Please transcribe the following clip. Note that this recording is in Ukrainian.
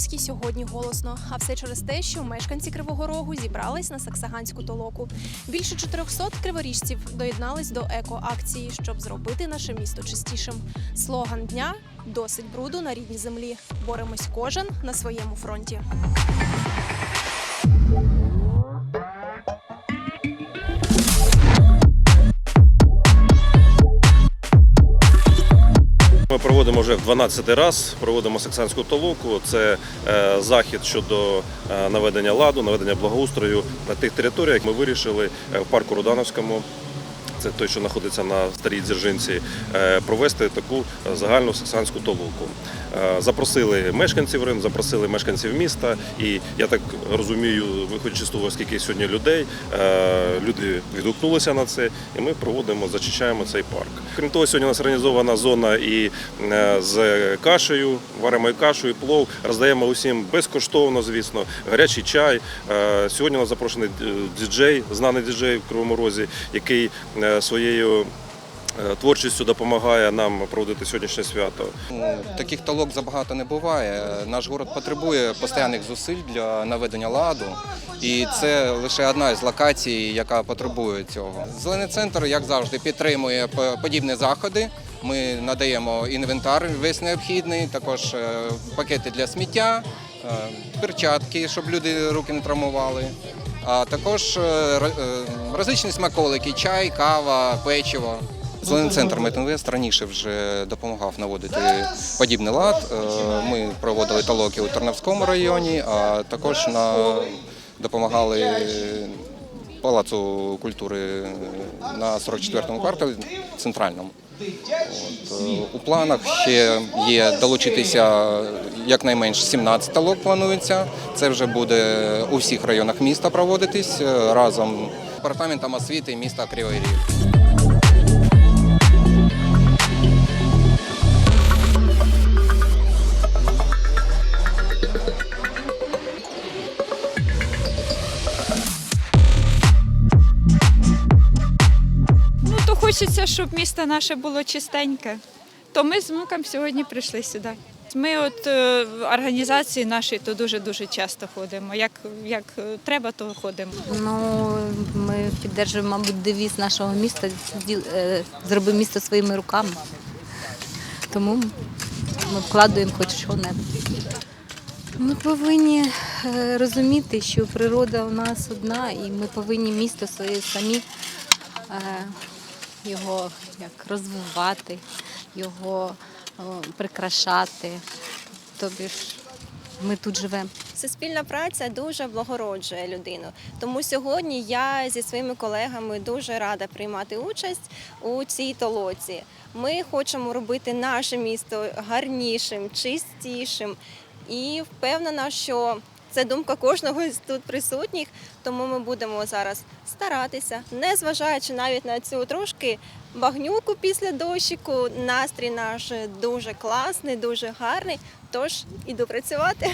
сьогодні голосно. А все через те, що мешканці Кривого Рогу зібрались на саксаганську толоку. Більше 400 криворіжців доєднались до еко-акції, щоб зробити наше місто чистішим. Слоган дня досить бруду на рідній землі. Боремось кожен на своєму фронті. Проводимо вже в 12-й раз, проводимо саксанську толоку. Це е, захід щодо е, наведення ладу, наведення благоустрою на тих територіях. Ми вирішили е, в парку Рудановському. Це той, що знаходиться на старій Дзержинці, е, провести таку е, загальну саксанську толоку. Е, Запросили мешканців Рим, запросили мешканців міста, і я так розумію, виходячи з того, скільки сьогодні людей, люди відгукнулися на це, і ми проводимо, зачищаємо цей парк. Крім того, сьогодні у нас організована зона і з кашею, варимо і кашу, і плов, роздаємо усім безкоштовно, звісно, гарячий чай. Сьогодні у нас запрошений діджей, знаний діджей в Кривому Розі, який своєю е, творчістю допомагає нам проводити сьогоднішнє свято. Ну, Таких толок забагато не буває. Наш город потребує постійних зусиль для наведення ладу, і це лише одна з локацій, яка потребує цього. Зелений центр, як завжди, підтримує по- подібні заходи. Ми надаємо інвентар весь необхідний, також е, пакети для сміття, е, перчатки, щоб люди руки не травмували. А також е, ро- е, смаколики, чай, кава, печиво. Зелений центр Метинвест раніше вже допомагав наводити подібний лад. Е, Ми проводили толоки у Тернавському районі, а також на допомагали Палацу культури на 44-му кварталі центральному. От, е, у планах ще є долучитися якнайменш 17 лок планується. Це вже буде у всіх районах міста проводитись е, разом з департаментом освіти міста Кривий Ріг. Хочеться, щоб місто наше було чистеньке. То ми з внуком сьогодні прийшли сюди. Ми от е, в організації нашої то дуже-дуже часто ходимо. Як, як е, треба, то ходимо. Ну, ми підтримуємо, мабуть, девіз нашого міста «Зді- е, зроби місто своїми руками. Тому ми вкладуємо хоч що-небудь. Ми повинні розуміти, що природа у нас одна, і ми повинні місто своє самі його як розвивати, його о, прикрашати. Тобі ж ми тут живемо. Суспільна праця дуже благороджує людину. Тому сьогодні я зі своїми колегами дуже рада приймати участь у цій толоці. Ми хочемо робити наше місто гарнішим, чистішим і впевнена, що це думка кожного з тут присутніх. Тому ми будемо зараз старатися, не зважаючи навіть на цю трошки багнюку після дощику. Настрій наш дуже класний, дуже гарний. Тож іду працювати.